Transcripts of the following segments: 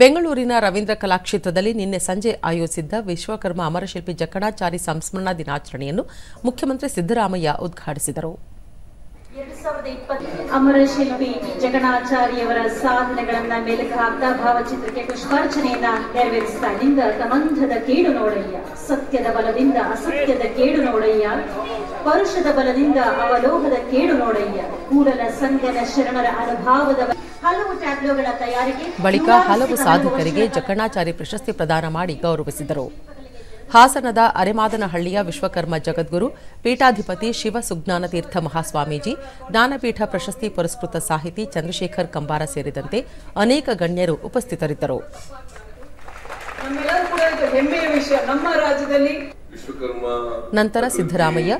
ಬೆಂಗಳೂರಿನ ರವೀಂದ್ರ ಕಲಾಕ್ಷೇತ್ರದಲ್ಲಿ ನಿನ್ನೆ ಸಂಜೆ ಆಯೋಜಿಸಿದ್ದ ವಿಶ್ವಕರ್ಮ ಅಮರಶಿಲ್ಪಿ ಜಕಣಾಚಾರಿ ಸಂಸ್ಮರಣಾ ದಿನಾಚರಣೆಯನ್ನು ಮುಖ್ಯಮಂತ್ರಿ ಸಿದ್ದರಾಮಯ್ಯ ಉದ್ಘಾಟಿಸಿದರು. ಸಾವಿರದ ಇಪ್ಪತ್ತು ಅಮರ ಶಿಲ್ಪಿ ಜಗಣಾಚಾರ್ಯವರ ಸಾಧನೆಗಳನ್ನ ಮೇಲಕ್ಕೆ ಹಾಕ್ತಾ ಭಾವಚಿತ್ರಕ್ಕೆ ಪುಷ್ಪಾರ್ಚನೆಯನ್ನ ನೆರವೇರಿಸ್ತಾ ನಿಂದ ತಮಂಧದ ಕೇಡು ನೋಡಯ್ಯ. ಸತ್ಯದ ಬಲದಿಂದ ಅಸತ್ಯದ ಕೇಡು ನೋಡಯ್ಯ. ಪರುಷದ ಬಲದಿಂದ ಅವಲೋಹದ ಕೇಡು ನೋಡಯ್ಯ. ಕೂಡಲ ಸಂಗನ ಶರಣರ ಅನುಭಾವದ ಹಲವು ಟ್ಯಾಬ್ಲೋಗಳ ತಯಾರಿಕೆ ಬಳಿಕ ಹಲವು ಸಾಧಕರಿಗೆ ಜಕಣಾಚಾರಿ ಪ್ರಶಸ್ತಿ ಪ್ರದಾನ ಮಾಡಿ ಗೌರವಿಸಿದರು. ಹಾಸನದ ಅರೆಮಾದನಹಳ್ಳಿಯ ವಿಶ್ವಕರ್ಮ ಜಗದ್ಗುರು, ಪೀಠಾಧಿಪತಿ ಶಿವ ಸುಜ್ಞಾನತೀರ್ಥ ಮಹಾಸ್ವಾಮೀಜಿ, ಜ್ಞಾನಪೀಠ ಪ್ರಶಸ್ತಿ ಪುರಸ್ಕೃತ ಸಾಹಿತಿ ಚಂದ್ರಶೇಖರ್ ಕಂಬಾರ ಸೇರಿದಂತೆ ಅನೇಕ ಗಣ್ಯರು ಉಪಸ್ಥಿತರಿದ್ದರು. ನಂತರ ಸಿದ್ದರಾಮಯ್ಯ,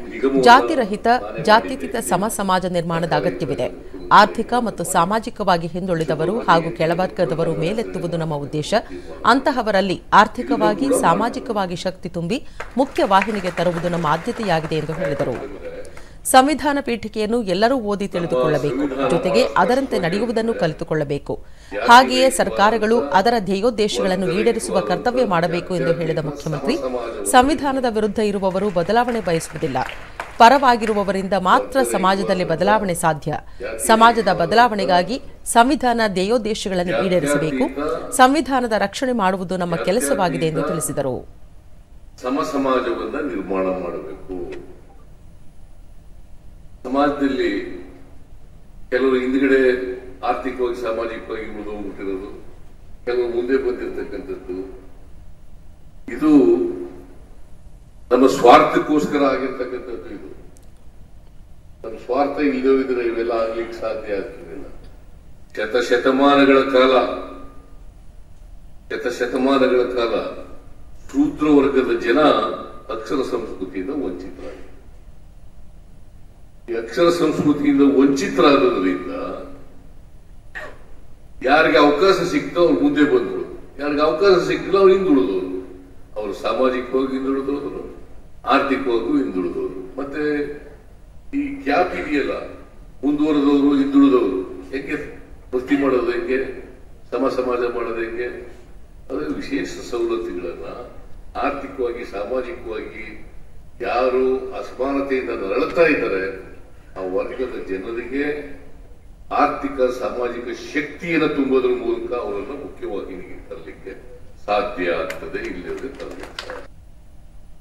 ಜಾತಿರಹಿತ ಜಾತ್ಯತೀತ ಸಮ, ಸಮಾಜ ನಿರ್ಮಾಣದ ಅಗತ್ಯವಿದೆ. ಆರ್ಥಿಕ ಮತ್ತು ಸಾಮಾಜಿಕವಾಗಿ ಹಿಂದುಳಿದವರು ಹಾಗೂ ಕೆಳವರ್ಗದವರು ಮೇಲೆತ್ತುವುದು ನಮ್ಮ ಉದ್ದೇಶ. ಅಂತಹವರಲ್ಲಿ ಆರ್ಥಿಕವಾಗಿ, ಸಾಮಾಜಿಕವಾಗಿ ಶಕ್ತಿ ತುಂಬಿ ಮುಖ್ಯ ವಾಹಿನಿಗೆ ತರುವುದು ನಮ್ಮ ಆದ್ಯತೆಯಾಗಿದೆ ಎಂದು ಹೇಳಿದರು. ಸಂವಿಧಾನ ಪೀಠಿಕೆಯನ್ನು ಎಲ್ಲರೂ ಓದಿ ತಿಳಿದುಕೊಳ್ಳಬೇಕು. ಜೊತೆಗೆ ಅದರಂತೆ ನಡೆಯುವುದನ್ನು ಕಲಿತುಕೊಳ್ಳಬೇಕು. ಹಾಗೆಯೇ ಸರ್ಕಾರಗಳು ಅದರ ಧ್ಯೇಯೋದ್ದೇಶಗಳನ್ನು ಈಡೇರಿಸುವ ಕರ್ತವ್ಯ ಮಾಡಬೇಕು ಎಂದು ಹೇಳಿದ ಮುಖ್ಯಮಂತ್ರಿ, ಸಂವಿಧಾನದ ವಿರುದ್ಧ ಇರುವವರು ಬದಲಾವಣೆ ಬಯಸುವುದಿಲ್ಲ. ಪರವಾಗಿರುವವರಿಂದ ಮಾತ್ರ ಸಮಾಜದಲ್ಲಿ ಬದಲಾವಣೆ ಸಾಧ್ಯ. ಸಮಾಜದ ಬದಲಾವಣೆಗಾಗಿ ಸಂವಿಧಾನ ಧ್ಯೇಯೋದ್ದೇಶಗಳನ್ನು ಈಡೇರಿಸಬೇಕು. ಸಂವಿಧಾನದ ರಕ್ಷಣೆ ಮಾಡುವುದು ನಮ್ಮ ಕೆಲಸವಾಗಿದೆ ಎಂದು ತಿಳಿಸಿದರು. ಸಮ ಸಮಾಜವನ್ನ ನಿರ್ಮಾಣ ಮಾಡಬೇಕು. ಸಮಾಜದಲ್ಲಿ ಕೆಲವರು ಹಿಂದ್ಗಡೆ ಆರ್ಥಿಕವಾಗಿ, ಸಾಮಾಜಿಕವಾಗಿ ಉಳಿದೋಗ್ಬಿಟ್ಟಿರೋದು ಕೆಲವರು ಮುಂದೆ ಬಂದಿರತಕ್ಕಂಥದ್ದು, ಇದು ನಮ್ಮ ಸ್ವಾರ್ಥಕ್ಕೋಸ್ಕರ ಆಗಿರ್ತಕ್ಕಂಥ ಸ್ವಾರ್ಥ ಇಲ್ಲದೇ ಇದ್ರೆ ಇವೆಲ್ಲ ಆಗ್ಲಿಕ್ಕೆ ಸಾಧ್ಯ ಆಗ್ತಿರಲಿಲ್ಲ ಶತಶತಮಾನಗಳ ಕಾಲ ಶತಶತಮಾನಗಳ ಕಾಲ ಶೂದ್ರ ವರ್ಗದ ಜನ ಅಕ್ಷರ ಸಂಸ್ಕೃತಿಯಿಂದ ವಂಚಿತರಾಗಿದ್ದಾರೆ. ಈ ಅಕ್ಷರ ಸಂಸ್ಕೃತಿಯಿಂದ ವಂಚಿತರಾಗೋದ್ರಿಂದ ಯಾರಿಗೆ ಅವಕಾಶ ಸಿಕ್ತೋ ಅವ್ರು ಮುಂದೆ ಬಂದ್ರು. ಯಾರಿಗೆ ಅವಕಾಶ ಸಿಕ್ಕಿಲ್ಲ ಅವ್ರು ಹಿಂದುಳಿದವರು. ಅವರು ಸಾಮಾಜಿಕವಾಗಿ ಹಿಂದುಳಿದವರು, ಆರ್ಥಿಕವಾಗೂ ಹಿಂದುಳಿದವರು. ಮತ್ತೆ ಈ ಗ್ಯಾಪ್ ಇದೆಯಲ್ಲ ಮುಂದುವರೆದವರು, ಹಿಂದುಳಿದವರು, ಹೆಂಗೆ ಭಕ್ತಿ ಮಾಡೋದು ಹೆಂಗೆ, ಸಮ ಸಮಾಜ ಮಾಡೋದು ಹೆಂಗೆ, ಅದು ವಿಶೇಷ ಸವಲತ್ತುಗಳನ್ನ ಆರ್ಥಿಕವಾಗಿ, ಸಾಮಾಜಿಕವಾಗಿ ಯಾರು ಅಸಮಾನತೆಯಿಂದ ನರಳುತ್ತಾ ಇದ್ದಾರೆ, ಆ ವರ್ಗದ ಜನರಿಗೆ ಆರ್ಥಿಕ, ಸಾಮಾಜಿಕ ಶಕ್ತಿಯನ್ನು ತುಂಬೋದ್ರ ಮೂಲಕ ಅವರನ್ನು ಮುಖ್ಯವಾಗಿ ತರಲಿಕ್ಕೆ ಸಾಧ್ಯ ಆಗ್ತದೆ ಇಲ್ಲಿ ತರಲಿಕ್ಕೆ